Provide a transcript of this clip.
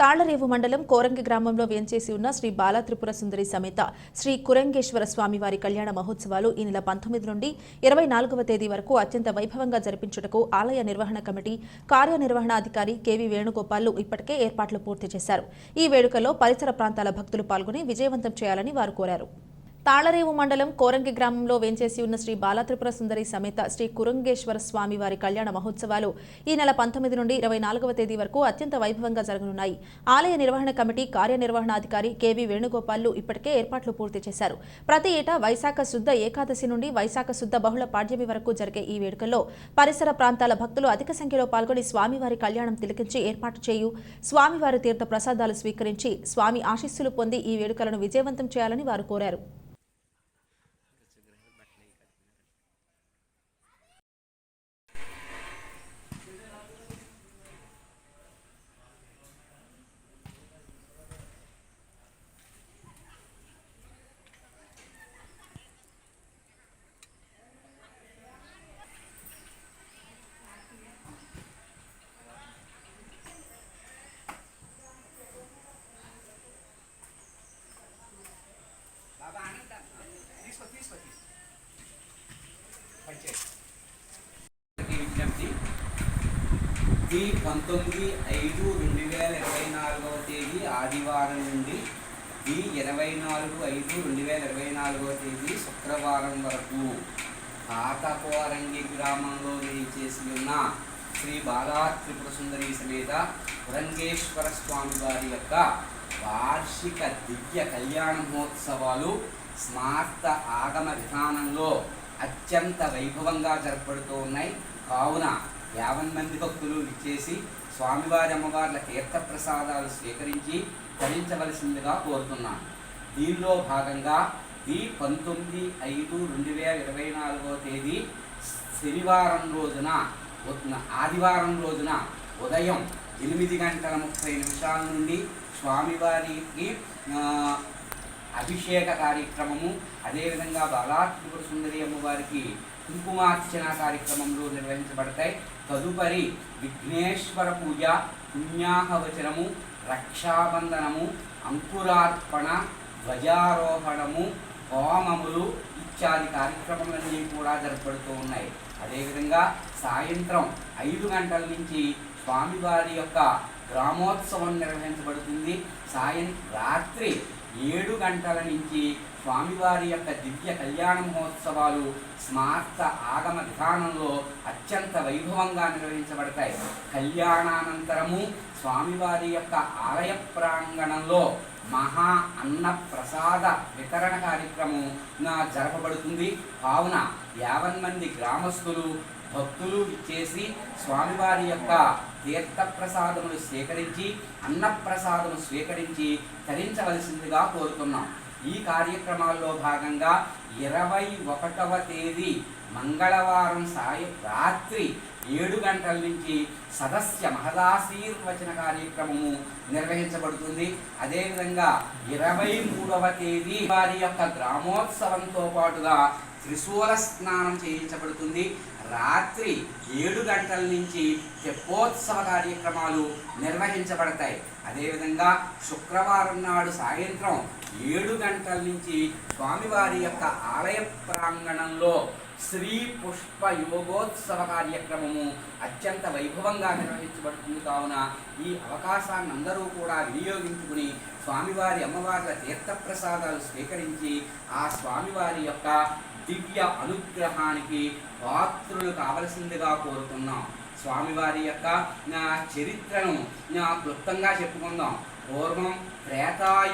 తాళ్ళరేవు మండలం కోరంగి గ్రామంలో వేంచేసి ఉన్న శ్రీ బాలా త్రిపుర సుందరి సమేత శ్రీ కురంగేశ్వర స్వామి వారి కళ్యాణ మహోత్సవాలు ఈ నెల పంతొమ్మిది నుండి ఇరవై నాలుగవ తేదీ వరకు అత్యంత వైభవంగా జరిపించుటకు ఆలయ నిర్వహణ కమిటీ కార్యనిర్వహణాధికారి కెవి వేణుగోపాల్లు ఇప్పటికే ఏర్పాట్లు పూర్తి చేశారు. ఈ వేడుకలో పరిసర ప్రాంతాల భక్తులు పాల్గొని విజయవంతం చేయాలని వారు కోరారు. తాళరేవు మండలం కోరంగి గ్రామంలో వేంచేసి ఉన్న శ్రీ బాలత్రిపుర సుందరి సమేత శ్రీ కురంగేశ్వర స్వామి వారి కళ్యాణ మహోత్సవాలు ఈ నెల పంతొమ్మిది నుండి ఇరవై నాలుగవ తేదీ వరకు అత్యంత వైభవంగా జరగనున్నాయి. ఆలయ నిర్వహణ కమిటీ కార్యనిర్వహణాధికారి కెవి వేణుగోపాల్లు ఇప్పటికే ఏర్పాట్లు పూర్తి చేశారు. ప్రతి ఏటా వైశాఖ శుద్ధ ఏకాదశి నుండి వైశాఖ శుద్ధ బహుళ పాడ్యమి వరకు జరిగే ఈ వేడుకల్లో పరిసర ప్రాంతాల భక్తులు అధిక సంఖ్యలో పాల్గొని స్వామివారి కళ్యాణం తిలకించి ఏర్పాటు చేయు స్వామివారి తీర్థ ప్రసాదాలు స్వీకరించి స్వామి ఆశీస్సులు పొంది ఈ వేడుకలను విజయవంతం చేయాలని వారు కోరారు. ఈ పంతొమ్మిది ఐదు రెండు వేల ఇరవై నాలుగవ తేదీ ఆదివారం నుండి ఈ ఇరవై నాలుగు ఐదు రెండు వేల ఇరవై నాలుగవ తేదీ శుక్రవారం వరకు పాతకోరంగి గ్రామంలో చేసి ఉన్న శ్రీ బాలా త్రిపుర సుందరి సమేత పురంగేశ్వర స్వామి వారి యొక్క వార్షిక దివ్య కళ్యాణ మహోత్సవాలు స్మార్త ఆగమ విధానంలో అత్యంత వైభవంగా జరపడుతూ ఉన్నాయి. కావున యావన్ మంది భక్తులు ఇచ్చేసి స్వామివారి అమ్మవార్ల తీర్థ ప్రసాదాలు స్వీకరించి ధరించవలసిందిగా కోరుతున్నాను. దీనిలో భాగంగా ఈ పంతొమ్మిది ఐదు రెండు వేల ఇరవై నాలుగో తేదీ శనివారం రోజున ఆదివారం రోజున ఉదయం ఎనిమిది గంటల ముప్పై నిమిషాల నుండి స్వామివారికి అభిషేక కార్యక్రమము అదేవిధంగా బాలాత్రిపుర సుందరి అమ్మవారికి కుంకుమార్చన కార్యక్రమంలో నిర్వహించబడతాయి. తదుపరి విఘ్నేశ్వర పూజ పుణ్యాహవచనము రక్షాబంధనము అంకురార్పణ ధ్వజారోహణము హోమములు ఇత్యాది కార్యక్రమాలన్నీ కూడా జరపబడుతూ ఉన్నాయి. అదేవిధంగా సాయంత్రం ఐదు గంటల నుంచి స్వామివారి యొక్క గ్రామోత్సవం నిర్వహించబడుతుంది. సాయం రాత్రి ఏడు గంటల నుంచి స్వామివారి యొక్క దివ్య కళ్యాణ మహోత్సవాలు స్మార్త ఆగమ విధానంలో అత్యంత వైభవంగా నిర్వహించబడతాయి. కళ్యాణానంతరము స్వామివారి యొక్క ఆలయ ప్రాంగణంలో మహా అన్న ప్రసాద వితరణ కార్యక్రమం నా జరపబడుతుంది. కావున యావన్ మంది గ్రామస్తులు భక్తులు ఇచ్చేసి స్వామివారి యొక్క తీర్థ ప్రసాదములు స్వీకరించి అన్నప్రసాదము స్వీకరించి తరించవలసిందిగా కోరుతున్నాం. ఈ కార్యక్రమాల్లో భాగంగా ఇరవై ఒకటవ తేదీ మంగళవారం సాయం రాత్రి ఏడు గంటల నుంచి సదస్య మహదాశీర్వచన కార్యక్రమము నిర్వహించబడుతుంది. అదేవిధంగా ఇరవై మూడవ తేదీ వారి యొక్క గ్రామోత్సవంతో పాటుగా త్రిశూల స్నానం చేయించబడుతుంది. రాత్రి ఏడు గంటల నుంచి తెప్పోత్సవ కార్యక్రమాలు నిర్వహించబడతాయి. అదేవిధంగా శుక్రవారం నాడు సాయంత్రం ఏడు గంటల నుంచి స్వామివారి యొక్క ఆలయ ప్రాంగణంలో శ్రీ పుష్ప యోగోత్సవ కార్యక్రమము అత్యంత వైభవంగా నిర్వహించబడుతుంది. కావున ఈ అవకాశాన్ని అందరూ కూడా వినియోగించుకుని స్వామివారి అమ్మవార్ల తీర్థప్రసాదాలు స్వీకరించి ఆ స్వామివారి యొక్క దివ్య అనుగ్రహానికి పాత్రులు కావలసిందిగా కోరుతున్నాం. స్వామివారి యొక్క నా చరిత్రను నా క్లుప్తంగా చెప్పుకుందాం. పూర్వం త్రేతాయు